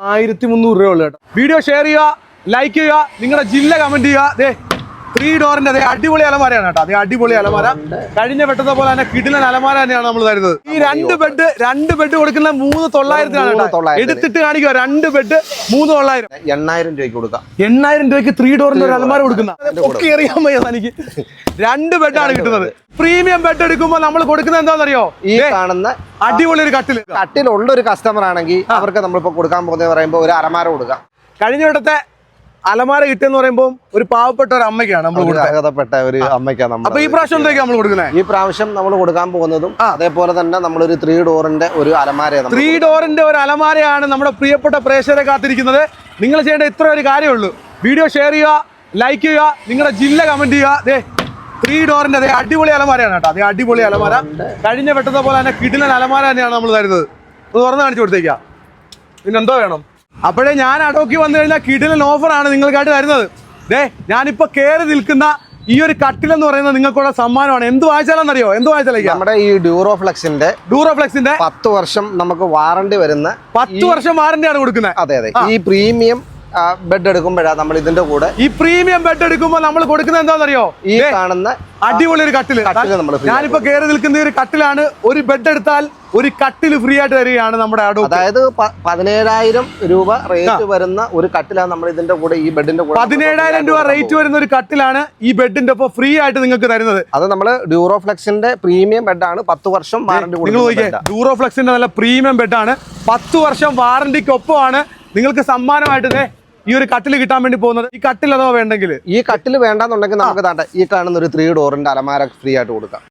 ആയിരത്തി മുന്നൂറ് രൂപ ഉള്ളു കേട്ടോ. വീഡിയോ ഷെയർ ചെയ്യുക ലൈക്ക് ചെയ്യുക നിങ്ങളുടെ ജില്ല കമന്റ് ചെയ്യുക. ദേ ത്രീ ഡോറിന്റെ അതേ അടിപൊളി അലമാരയാണ് കേട്ടോ. അതേ അടിപൊളി അലമാര. കഴിഞ്ഞ വെട്ടത്തെ പോലെ തന്നെ കിടിലൻ അലമാര തന്നെയാണ് നമ്മൾ തരുന്നത്. ഈ രണ്ട് ബെഡ് രണ്ട് ബെഡ് കൊടുക്കുന്ന മൂന്ന് തൊള്ളായിരത്തിനാണ് കേട്ടോ. എടുത്തിട്ട് കാണിക്കുക രണ്ട് ബെഡ് മൂന്ന് തൊള്ളായിരം. എണ്ണായിരം രൂപയ്ക്ക് കൊടുക്കാം. എണ്ണായിരം രൂപയ്ക്ക് ത്രീ ഡോറിന്റെ ഒരു അലമാര കൊടുക്കുന്ന. ഒക്കെ അറിയാൻ വയ്യ തനിക്ക്. രണ്ട് ബെഡാണ് കിട്ടുന്നത്. പ്രീമിയം ബെഡ് എടുക്കുമ്പോൾ നമ്മൾ കൊടുക്കുന്നത് എന്താണെന്നറിയോ? ഈ കാണുന്ന അടിപൊളി ഒരു കട്ടിൽ കട്ടിലുള്ള ഒരു കസ്റ്റമർ ആണെങ്കിൽ അവർക്ക് നമ്മളിപ്പോ കൊടുക്കാൻ പോകുന്നത് പറയുമ്പോൾ ഒരു അരമാര കൊടുക്കാം. കഴിഞ്ഞ വട്ടത്തെ അലമാര കിട്ടിയെന്ന് പറയുമ്പോൾ ഒരു പാവപ്പെട്ട ഒരു അമ്മയ്ക്കാണ് നമ്മൾ അർഹതപ്പെട്ട ഒരു അമ്മയ്ക്കാണ് നമ്മൾ അപ്പൊ ഈ പ്രാവശ്യം നമ്മൾ കൊടുക്കുന്നത് ഈ പ്രാവശ്യം നമ്മൾ കൊടുക്കാൻ പോകുന്നതും അതേപോലെ തന്നെ നമ്മൾ ഒരു ത്രീ ഡോറിന്റെ ഒരു അലമാര ത്രീ ഡോറിന്റെ ഒരു അലമാരയാണ് നമ്മുടെ പ്രിയപ്പെട്ട പ്രേക്ഷകരെ കാത്തിരിക്കുന്നത്. നിങ്ങൾ ചെയ്യേണ്ട ഇത്ര ഒരു കാര്യമുള്ളൂ വീഡിയോ ഷെയർ ചെയ്യുക ലൈക്ക് ചെയ്യുക നിങ്ങളുടെ ജില്ല കമന്റ് ചെയ്യുക. ദേ ത്രീ ഡോറിന്റെ അതേ അടിപൊളി അലമാരയാണ് കേട്ടോ. അതേ അടിപൊളി അലമാര. കഴിഞ്ഞ വെട്ടത്തെ പോലെ തന്നെ കിടിലൻ അലമാര തന്നെയാണ് നമ്മൾ തരുന്നത്. അത് തുറന്ന് കാണിച്ചു കൊടുത്തേക്കാം. പിന്നെന്തോ വേണം? അപ്പോഴേ ഞാൻ അടോക്കി വന്നു കഴിഞ്ഞാൽ കിടിലൻ ഓഫറാണ് നിങ്ങൾക്കായിട്ട് തരുന്നത്. ദേ ഞാനിപ്പോ കയറി നിൽക്കുന്ന ഈ ഒരു കട്ടിൽ എന്ന് പറയുന്നത് നിങ്ങൾക്കുള്ള സമ്മാനമാണ്. എന്ത് വായിച്ചാലെന്നറിയോ എന്ത് വായിച്ചാലേക്കാ നമ്മുടെ ഈ ഡ്യൂറോഫ്ലെക്സിന്റെ ഡൂറോഫ്ലെക്സിന്റെ പത്ത് വർഷം നമുക്ക് വാറണ്ടി വരുന്ന പത്ത് വർഷം വാറണ്ടിയാണ് കൊടുക്കുന്നത്. അതെ അതെ. ഈ പ്രീമിയം ബെഡ് എടുക്കുമ്പോഴാണ് നമ്മൾ ഇതിന്റെ കൂടെ ഈ പ്രീമിയം ബെഡ് എടുക്കുമ്പോൾ നമ്മൾ കൊടുക്കുന്നത് എന്താണെന്നറിയോ? ഈ കാണുന്ന അടിപൊളി ഒരു കട്ടിൽ. ഞാനിപ്പോ കയറി നിൽക്കുന്ന ഒരു കട്ടിലാണ് ഒരു ബെഡ് എടുത്താൽ ഒരു കട്ടിൽ ഫ്രീ ആയിട്ട് തരികയാണ് നമ്മുടെ അടോ അതായത് പതിനേഴായിരം രൂപ റേറ്റ് വരുന്ന ഒരു കട്ടിലാണ് നമ്മൾ ഇതിന്റെ കൂടെ ഈ ബെഡിന്റെ കൂടെ പതിനേഴായിരം രൂപ റേറ്റ് വരുന്ന ഒരു കട്ടിലാണ് ഈ ബെഡിന്റെ ഒപ്പം ഫ്രീ ആയിട്ട് നിങ്ങൾക്ക് തരുന്നത്. അത് നമ്മൾ ഡ്യൂറോഫ്ലെക്സിന്റെ പ്രീമിയം ബെഡാണ് പത്ത് വർഷം വാറണ്ടി ഡ്യൂറോഫ്ലെക്സിന്റെ നല്ല പ്രീമിയം ബെഡാണ് പത്ത് വർഷം വാറന്റിക്കൊപ്പമാണ് നിങ്ങൾക്ക് സമ്മാനമായിട്ട് ഈ ഒരു കട്ടിൽ കിട്ടാൻ വേണ്ടി പോകുന്നത്? ഈ കട്ടിൽ അഥവാ വേണ്ടെങ്കിൽ. ഈ കട്ടിൽ വേണ്ടെന്നുണ്ടെങ്കിൽ നമുക്ക് ഈ കാണുന്ന ഒരു ത്രീ ഡോറിന്റെ അലമാര ഫ്രീ ആയിട്ട് കൊടുക്കാം.